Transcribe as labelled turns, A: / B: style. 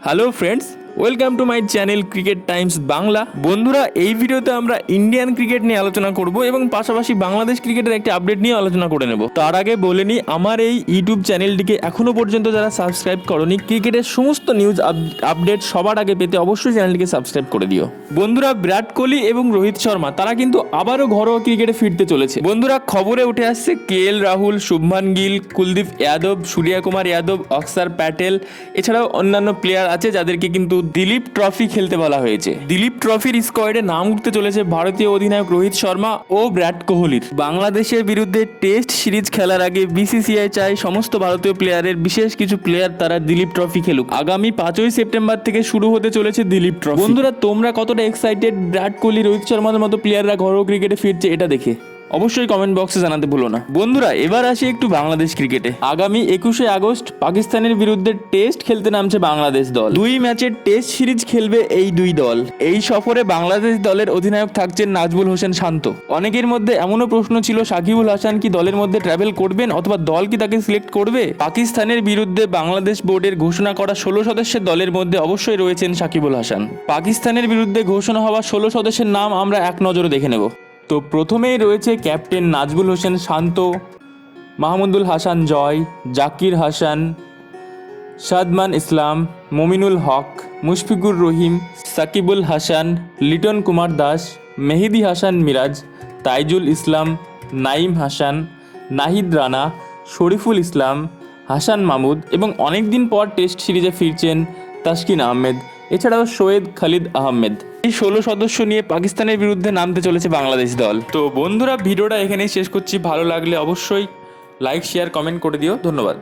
A: Hello friends welcome to my channel cricket times Bangla বন্ধুরা, এই ভিডিওতে আমরা ইন্ডিয়ান ক্রিকেট নিয়ে আলোচনা করব এবং পাশাপাশি বাংলাদেশ ক্রিকেটের একটি আপডেট নিয়ে আলোচনা করে নেব। তার আগে বলে নিই, আমার এই ইউটিউব চ্যানেলটিকে এখনও পর্যন্ত যারা সাবস্ক্রাইব করনি ক্রিকেটের সমস্ত নিউজ আপডেট সবার আগে পেতে অবশ্যই চ্যানেলটিকে সাবস্ক্রাইব করে দিও। বন্ধুরা, বিরাট কোহলি এবং রোহিত শর্মা, তারা কিন্তু আবারও ঘরোয়া ক্রিকেটে ফিরতে চলেছে। বন্ধুরা, খবরে উঠে আসছে, কে এল রাহুল, শুভমান গিল, কুলদীপ যাদব সূর্যা কুমার যাদব, অক্সার প্যাটেল, এছাড়াও অন্যান্য প্লেয়ার আছে যাদেরকে কিন্তু দিলীপ ট্রফি খেলতে বলা হয়েছে। দিলীপ ট্রফির স্কোয়াডে নাম উঠতে চলেছে ভারতীয় অধিনায়ক রোহিত শর্মা ও বিরাট কোহলির। বাংলাদেশের বিরুদ্ধে টেস্ট সিরিজ খেলার আগে বিসিসিআই চায় সমস্ত ভারতীয় প্লেয়ারের, বিশেষ কিছু প্লেয়ার তারা দিলীপ ট্রফি খেলুক। আগামী পাঁচই সেপ্টেম্বর থেকে শুরু হতে চলেছে দিলীপ ট্রফি। বন্ধুরা, তোমরা কতটা এক্সাইটেড বিরাট কোহলি, রোহিত শর্মার মতো প্লেয়াররা ঘরোয়া ক্রিকেটে ফিরছে, এটা দেখে। অবশ্যই কমেন্ট বক্সে জানাতে ভুলো না। বন্ধুরা, এবার আসি একটু বাংলাদেশ ক্রিকেটে আগামী একুশে আগস্ট পাকিস্তানের বিরুদ্ধে টেস্ট খেলতে নামছে বাংলাদেশ দল। দুই ম্যাচের টেস্ট সিরিজ খেলবে এই দুই দল। এই সফরে বাংলাদেশ দলের অধিনায়ক থাকছেন নাজবুল হোসেন শান্ত। অনেকের মধ্যে এমনও প্রশ্ন ছিল, সাকিবুল হাসান কি দলের মধ্যে ট্রাভেল করবেন অথবা দল কি তাকে সিলেক্ট করবে? পাকিস্তানের বিরুদ্ধে বাংলাদেশ বোর্ডের ঘোষণা করা ষোলো সদস্যের দলের মধ্যে অবশ্যই রয়েছেন সাকিবুল হাসান। পাকিস্তানের বিরুদ্ধে ঘোষণা হওয়া ষোলো সদস্যের নাম আমরা এক নজরে দেখে নেব। তো প্রথমেই রয়েছে ক্যাপ্টেন নাজবুল হোসেন শান্ত, মাহমুদুল হাসান জয়, জাকির হাসান, সাদমান ইসলাম, মমিনুল হক, মুশফিকুর রহিম, সাকিবুল হাসান, লিটন কুমার দাস, মেহেদি হাসান মিরাজ, তাইজুল ইসলাম, নাইম হাসান, নাহিদ রানা, শরীফুল ইসলাম, হাসান মামুদ এবং অনেক দিন পর টেস্ট সিরিজে ফিরছেন তাসকিন আহমেদ, এছাড়াও সৈয়দ খালিদ আহমেদ। এই ষোলো সদস্য নিয়ে পাকিস্তানের বিরুদ্ধে নামতে চলেছে বাংলাদেশ দল। তো বন্ধুরা, ভিডিওটা এখানেই শেষ করছি। ভালো লাগলে অবশ্যই লাইক শেয়ার কমেন্ট করে দিও। ধন্যবাদ।